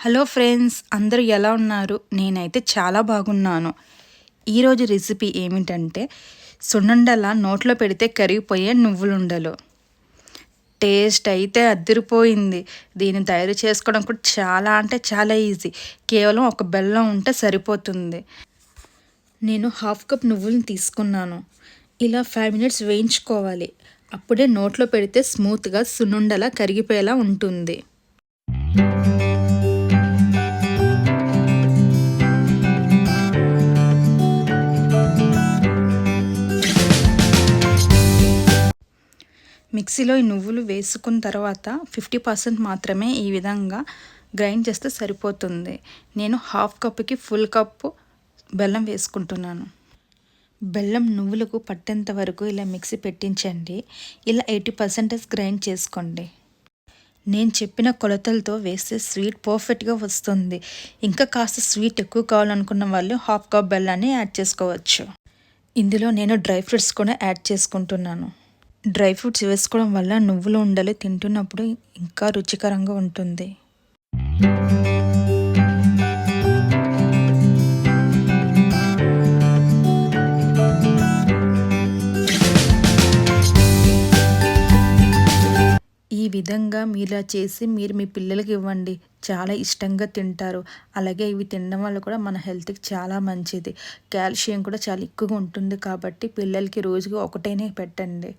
Hello friends అందరూ ఎలా ఉన్నారు? నేనైతే చాలా బాగున్నాను. ఈరోజు రెసిపీ ఏమిటంటే సున్నుండల నోట్లో పెడితే కరిగిపోయే నువ్వులుండలు. టేస్ట్ అయితే అద్దరిపోయింది. దీన్ని తయారు చేసుకోవడం కూడా చాలా అంటే చాలా ఈజీ. కేవలం ఒక బెల్లం ఉంటే సరిపోతుంది. నేను హాఫ్ కప్ నువ్వులను తీసుకున్నాను. ఇలా ఫైవ్ మినిట్స్ వేయించుకోవాలి. అప్పుడే నోట్లో పెడితే స్మూత్గా సున్నుండలా కరిగిపోయేలా ఉంటుంది. మిక్సీలో ఈ నువ్వులు వేసుకున్న తర్వాత ఫిఫ్టీ పర్సెంట్ మాత్రమే ఈ విధంగా గ్రైండ్ చేస్తే సరిపోతుంది. నేను హాఫ్ కప్కి ఫుల్ కప్పు బెల్లం వేసుకుంటున్నాను. బెల్లం నువ్వులకు పట్టేంత వరకు ఇలా మిక్సీ పెట్టించండి. ఇలా ఎయిటీ పర్సెంటేజ్ గ్రైండ్ చేసుకోండి. నేను చెప్పిన కొలతలతో వేస్తే స్వీట్ పర్ఫెక్ట్గా వస్తుంది. ఇంకా కాస్త స్వీట్ ఎక్కువ కావాలనుకున్న వాళ్ళు హాఫ్ కప్ బెల్లాన్ని యాడ్ చేసుకోవచ్చు. ఇందులో నేను డ్రై ఫ్రూట్స్ కూడా యాడ్ చేసుకుంటున్నాను. డ్రై ఫ్రూట్స్ వేసుకోవడం వల్ల నువ్వులు ఉండలు తింటున్నప్పుడు ఇంకా రుచికరంగా ఉంటుంది. ఈ విధంగా మీలా చేసి మీరు మీ పిల్లలకి ఇవ్వండి. చాలా ఇష్టంగా తింటారు. అలాగే ఇవి తినడం వల్ల కూడా మన హెల్త్కి చాలా మంచిది. కాల్షియం కూడా చాలా ఎక్కువగా ఉంటుంది కాబట్టి పిల్లలకి రోజుకి ఒకటైనా పెట్టండి.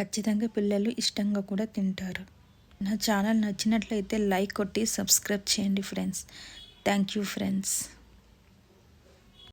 ఖచ్చితంగా పిల్లలు ఇష్టంగా కూడా తింటారు. నా ఛానల్ నచ్చినట్లయితే లైక్ కొట్టి సబ్స్క్రైబ్ చేయండి ఫ్రెండ్స్. Thank you friends.